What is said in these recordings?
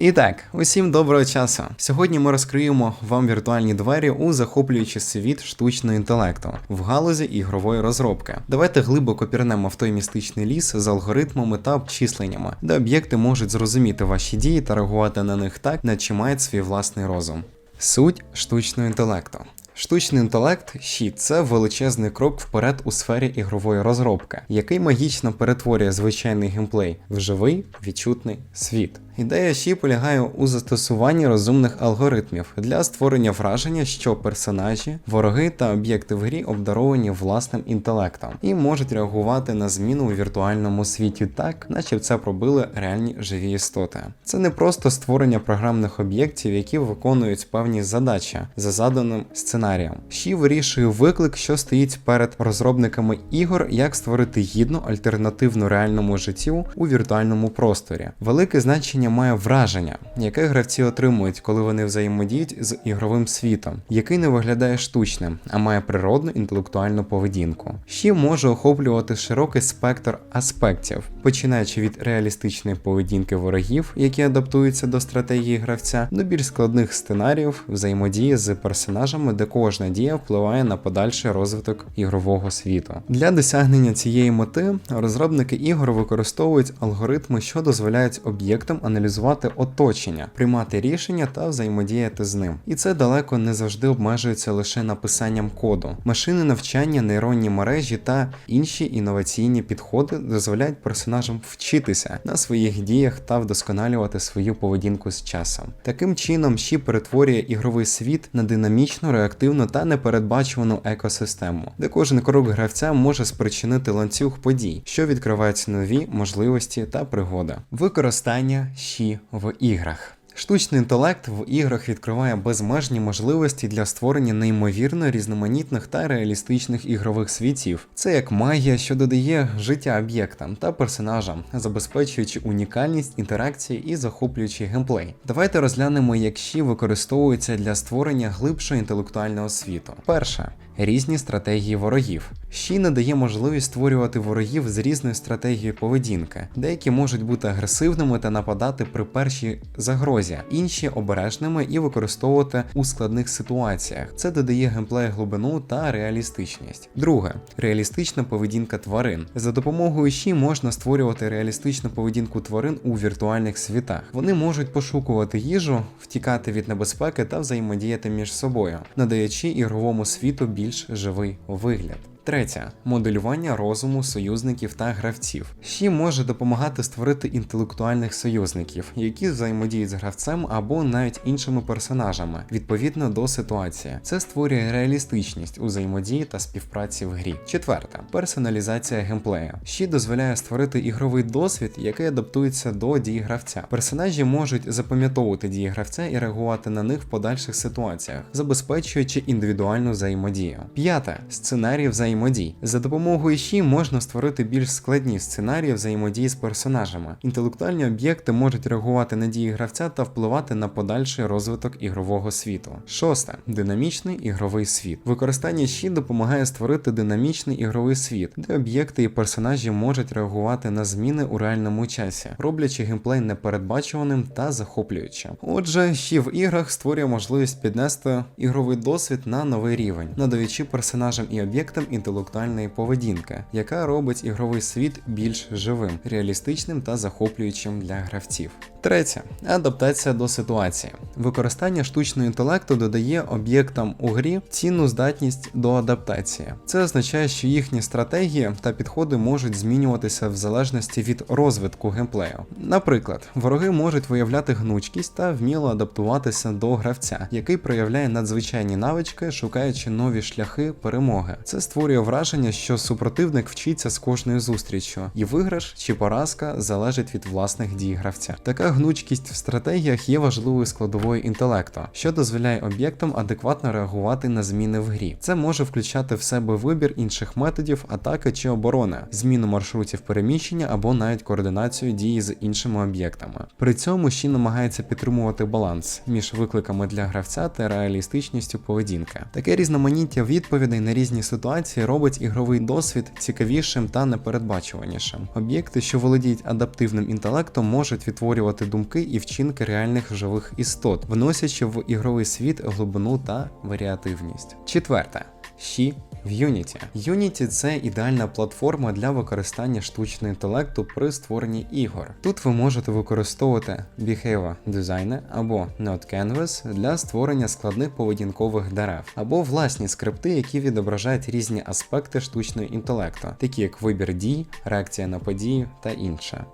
І так, усім доброго часу. Сьогодні ми розкриємо вам віртуальні двері у захоплюючий світ штучного інтелекту в галузі ігрової розробки. Давайте глибоко пірнемо в той містичний ліс з алгоритмами та обчисленнями, де об'єкти можуть зрозуміти ваші дії та реагувати на них так, наче мають свій власний розум. Суть штучного інтелекту. Штучний інтелект щит це величезний крок вперед у сфері ігрової розробки, який магічно перетворює звичайний геймплей в живий відчутний світ. Ідея щі полягає у застосуванні розумних алгоритмів для створення враження, що персонажі, вороги та об'єкти в грі обдаровані власним інтелектом і можуть реагувати на зміну у віртуальному світі так, наче це пробили реальні живі істоти. Це не просто створення програмних об'єктів, які виконують певні задачі за заданим сценарієм. Щі вирішує виклик, що стоїть перед розробниками ігор, як створити гідну альтернативну реальному життю у віртуальному просторі. Велике значення має враження, яке гравці отримують, коли вони взаємодіють з ігровим світом, який не виглядає штучним, а має природну інтелектуальну поведінку. Щі може охоплювати широкий спектр аспектів, починаючи від реалістичної поведінки ворогів, які адаптуються до стратегії гравця, до більш складних сценаріїв взаємодії з персонажами, де кожна дія впливає на подальший розвиток ігрового світу. Для досягнення цієї мети розробники ігор використовують алгоритми, що дозволяють об'єктам аналізувати оточення, приймати рішення та взаємодіяти з ним. І це далеко не завжди обмежується лише написанням коду. Машини навчання, нейронні мережі та інші інноваційні підходи дозволяють персонажам вчитися на своїх діях та вдосконалювати свою поведінку з часом. Таким чином, Щі перетворює ігровий світ на динамічну, реактивну та непередбачувану екосистему, де кожен крок гравця може спричинити ланцюг подій, що відкривають нові можливості та пригоди. Використання щі в іграх. Штучний інтелект в іграх відкриває безмежні можливості для створення неймовірно різноманітних та реалістичних ігрових світів. Це як магія, що додає життя об'єктам та персонажам, забезпечуючи унікальність інтеракції і захоплюючий геймплей. Давайте розглянемо, як щі використовуються для створення глибшого інтелектуального світу. Перше. Різні стратегії ворогів. Щі надає можливість створювати ворогів з різною стратегією поведінки. Деякі можуть бути агресивними та нападати при першій загрозі, інші обережними і використовувати у складних ситуаціях. Це додає геймплею глибину та реалістичність. Друге реалістична поведінка тварин. За допомогою щі можна створювати реалістичну поведінку тварин у віртуальних світах. Вони можуть пошукувати їжу, втікати від небезпеки та взаємодіяти між собою, надаючи ігровому світу більш живий вигляд. Третє моделювання розуму союзників та гравців. Щі може допомагати створити інтелектуальних союзників, які взаємодіють з гравцем або навіть іншими персонажами відповідно до ситуації. Це створює реалістичність у взаємодії та співпраці в грі. Четверте персоналізація геймплею. Щі дозволяє створити ігровий досвід, який адаптується до дій гравця. Персонажі можуть запам'ятовувати дії гравця і реагувати на них в подальших ситуаціях, забезпечуючи індивідуальну взаємодію. П'яте сценарій взаємодії взаємодій. За допомогою щі можна створити більш складні сценарії взаємодії з персонажами. Інтелектуальні об'єкти можуть реагувати на дії гравця та впливати на подальший розвиток ігрового світу. Шосте динамічний ігровий світ. Використання щі допомагає створити динамічний ігровий світ, де об'єкти і персонажі можуть реагувати на зміни у реальному часі, роблячи геймплей непередбачуваним та захоплюючим. Отже, щі в іграх створює можливість піднести ігровий досвід на новий рівень, надаючи персонажам і об'єктам інтелектуальної поведінки, яка робить ігровий світ більш живим, реалістичним та захоплюючим для гравців. Третє адаптація до ситуації. Використання штучного інтелекту додає об'єктам у грі цінну здатність до адаптації. Це означає, що їхні стратегії та підходи можуть змінюватися в залежності від розвитку геймплею. Наприклад, вороги можуть виявляти гнучкість та вміло адаптуватися до гравця, який проявляє надзвичайні навички, шукаючи нові шляхи перемоги. Це створює враження, що супротивник вчиться з кожною зустріччю, і виграш чи поразка залежить від власних дій гравця. Така гнучкість в стратегіях є важливою складовою інтелекту, що дозволяє об'єктам адекватно реагувати на зміни в грі. Це може включати в себе вибір інших методів атаки чи оборони, зміну маршрутів переміщення або навіть координацію дії з іншими об'єктами. При цьому ще намагається підтримувати баланс між викликами для гравця та реалістичністю поведінки. Таке різноманіття відповідей на різні ситуації робить ігровий досвід цікавішим та непередбачуванішим. Об'єкти, що володіють адаптивним інтелектом, можуть відтворювати змінювати думки і вчинки реальних живих істот, вносячи в ігровий світ глибину та варіативність. Четверте. Ші в Unity. Unity це ідеальна платформа для використання штучного інтелекту при створенні ігор. Тут ви можете використовувати Behavior Design або Node Canvas для створення складних поведінкових дерев, або власні скрипти, які відображають різні аспекти штучного інтелекту, такі як вибір дій, реакція на події та інше.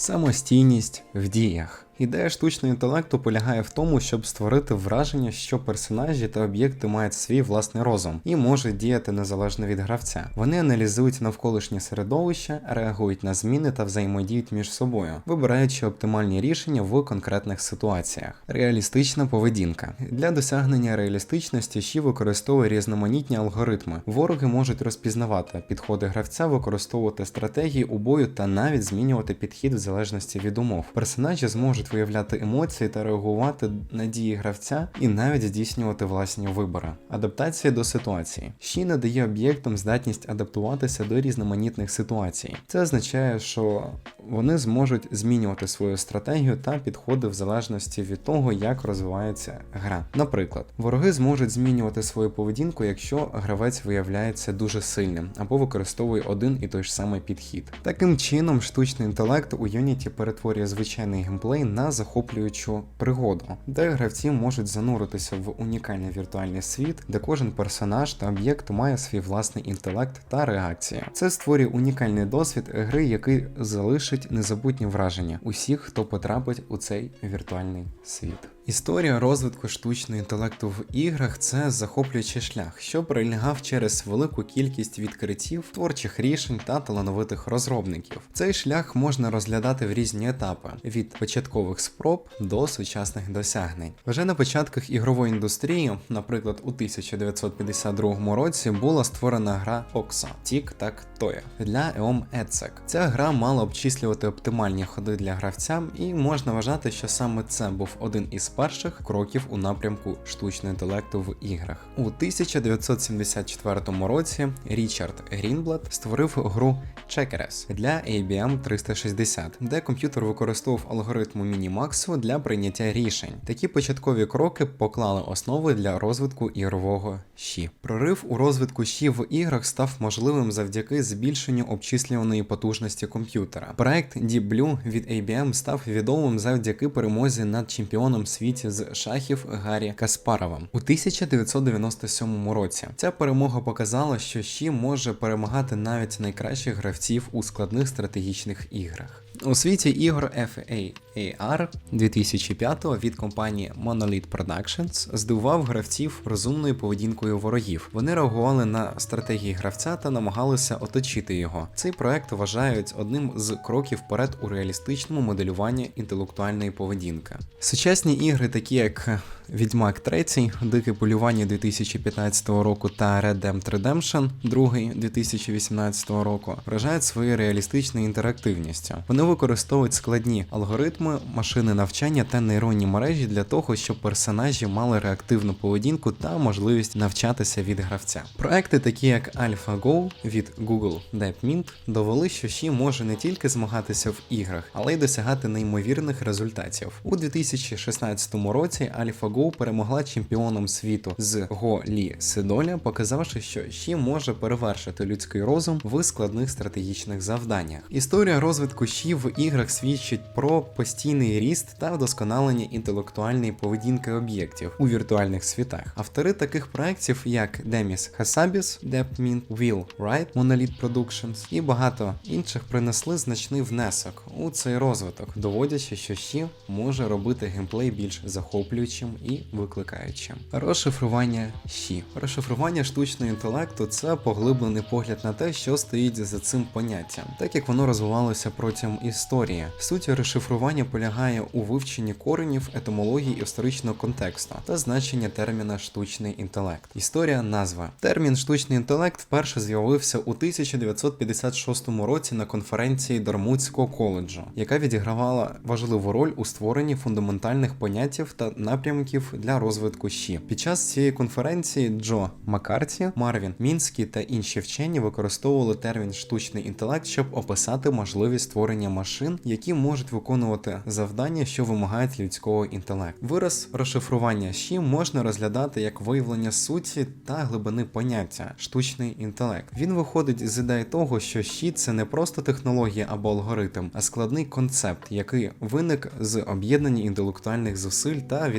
Самостійність в діях. Ідея штучного інтелекту полягає в тому, щоб створити враження, що персонажі та об'єкти мають свій власний розум і можуть діяти незалежно від гравця. Вони аналізують навколишнє середовище, реагують на зміни та взаємодіють між собою, вибираючи оптимальні рішення в конкретних ситуаціях. Реалістична поведінка для досягнення реалістичності ще використовує різноманітні алгоритми. Вороги можуть розпізнавати підходи гравця, використовувати стратегії у бою та навіть змінювати підхід в залежності від умов. Персонажі зможуть виявляти емоції та реагувати на дії гравця і навіть здійснювати власні вибори. Адаптація до ситуації. Ще надає об'єктам здатність адаптуватися до різноманітних ситуацій. Це означає, що вони зможуть змінювати свою стратегію та підходи в залежності від того, як розвивається гра. Наприклад, вороги зможуть змінювати свою поведінку, якщо гравець виявляється дуже сильним або використовує один і той ж самий підхід. Таким чином, штучний інтелект у Unity перетворює звичайний геймплей на захоплюючу пригоду, де гравці можуть зануритися в унікальний віртуальний світ, де кожен персонаж та об'єкт має свій власний інтелект та реакції. Це створює унікальний досвід гри, який залишить незабутні враження усіх, хто потрапить у цей віртуальний світ. Історія розвитку штучного інтелекту в іграх це захоплюючий шлях, що пролягав через велику кількість відкриттів, творчих рішень та талановитих розробників. Цей шлях можна розглядати в різні етапи від початкових спроб до сучасних досягнень. Вже на початках ігрової індустрії, наприклад, у 1952 році була створена гра Oxa Тік так Тоя для EOM EDSEC. Ця гра мала обчислювати оптимальні ходи для гравця, і можна вважати, що саме це був один із перших кроків у напрямку штучного інтелекту в іграх. У 1974 році Річард Грінблад створив гру Checkers для ABM 360, де комп'ютер використовував алгоритму Мінімаксу для прийняття рішень. Такі початкові кроки поклали основи для розвитку ігрового щі. Прорив у розвитку щі в іграх став можливим завдяки збільшенню обчислюваної потужності комп'ютера. Проект Deep Blue від ABM став відомим завдяки перемозі над чемпіоном світі з шахів Гаррі Каспаровим у 1997 році. Ця перемога показала, що Щі може перемагати навіть найкращих гравців у складних стратегічних іграх. У світі ігор FAAR 2005 від компанії Monolith Productions здивував гравців розумною поведінкою ворогів. Вони реагували на стратегії гравця та намагалися оточити його. Цей проект вважають одним з кроків вперед у реалістичному моделюванні інтелектуальної поведінки. Сучасні ігри, такі як Відьмак 3, Дике полювання 2015 року та Red Dead Redemption 2 2018 року, вражають своєю реалістичною інтерактивністю. Вони використовують складні алгоритми, машини навчання та нейронні мережі для того, щоб персонажі мали реактивну поведінку та можливість навчатися від гравця. Проекти, такі як AlphaGo від Google DeepMind, довели, що Ші може не тільки змагатися в іграх, але й досягати неймовірних результатів. У 2016 році AlphaGo перемогла чемпіоном світу з Го Лі Сидоля, показавши, що Ші може перевершити людський розум в складних стратегічних завданнях. Історія розвитку Ші в іграх свідчить про постійний ріст та вдосконалення інтелектуальної поведінки об'єктів у віртуальних світах. Автори таких проєктів, як Деміс Хасабіс, Депмін, Will Wright, Monolith Productions і багато інших принесли значний внесок у цей розвиток, доводячи, що Ші може робити геймплей більш захоплюючим і викликаючим. Розшифрування Ші. Розшифрування штучного інтелекту це поглиблений погляд на те, що стоїть за цим поняттям, так як воно розвивалося протягом історії. Суть розшифрування полягає у вивченні коренів, етимології історичного контексту та значення терміна штучний інтелект. Історія назва. Термін штучний інтелект вперше з'явився у 1956 році на конференції Дармутського коледжу, яка відігравала важливу роль у створенні фундаментальних поняттів та напрямків кроків для розвитку щі. Під час цієї конференції Джо Маккарті, Марвін Мінський та інші вчені використовували термін штучний інтелект, щоб описати можливість створення машин, які можуть виконувати завдання, що вимагають людського інтелекту. Вираз розшифрування щі можна розглядати як виявлення суті та глибини поняття штучний інтелект. Він виходить з ідеї того, що щі це не просто технологія або алгоритм, а складний концепт, який виник з об'єднання інтелектуальних зусиль та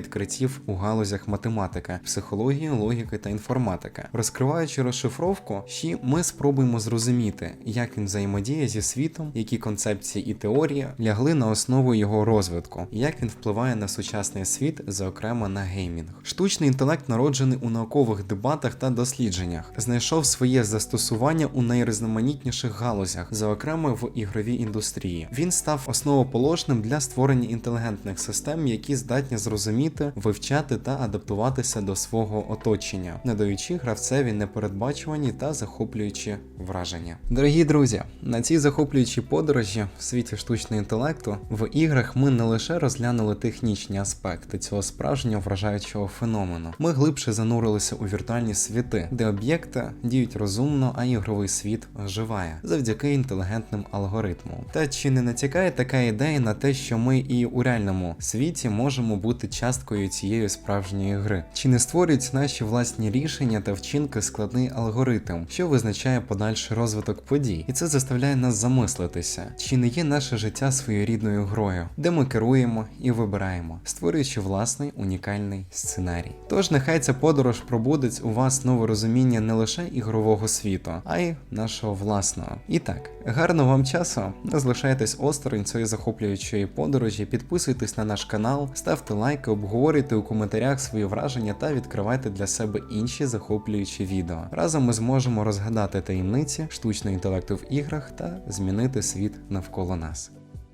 відкриттів у галузях математика, психології, логіки та інформатики. Розкриваючи розшифровку, щі ми спробуємо зрозуміти, як він взаємодіє зі світом, які концепції і теорії лягли на основу його розвитку, і як він впливає на сучасний світ, зокрема на геймінг. Штучний інтелект народжений у наукових дебатах та дослідженнях, знайшов своє застосування у найрізноманітніших галузях, зокрема в ігровій індустрії. Він став основоположним для створення інтелігентних систем, які здатні зрозуміти, вивчати та адаптуватися до свого оточення, надаючи гравцеві непередбачувані та захоплюючі враження. Дорогі друзі, на цій захоплюючій подорожі в світі штучного інтелекту в іграх ми не лише розглянули технічні аспекти цього справжнього вражаючого феномену. Ми глибше занурилися у віртуальні світи, де об'єкти діють розумно, а ігровий світ оживає завдяки інтелігентним алгоритмам. Та чи не натякає така ідея на те, що ми і у реальному світі можемо бути часткою цієї справжньої гри? Чи не створюють наші власні рішення та вчинки складний алгоритм, що визначає подальший розвиток подій? І це заставляє нас замислитися, чи не є наше життя своєрідною грою, де ми керуємо і вибираємо, створюючи власний унікальний сценарій. Тож нехай ця подорож пробудить у вас нове розуміння не лише ігрового світу, а й нашого власного. І так, гарного вам часу, не залишайтесь осторонь цієї захоплюючої подорожі, підписуйтесь на наш канал, ставте лайки, обговорюйте у коментарях свої враження та відкривайте для себе інші захоплюючі відео. Разом ми зможемо розгадати таємниці штучного інтелекту в іграх та змінити світ навколо нас.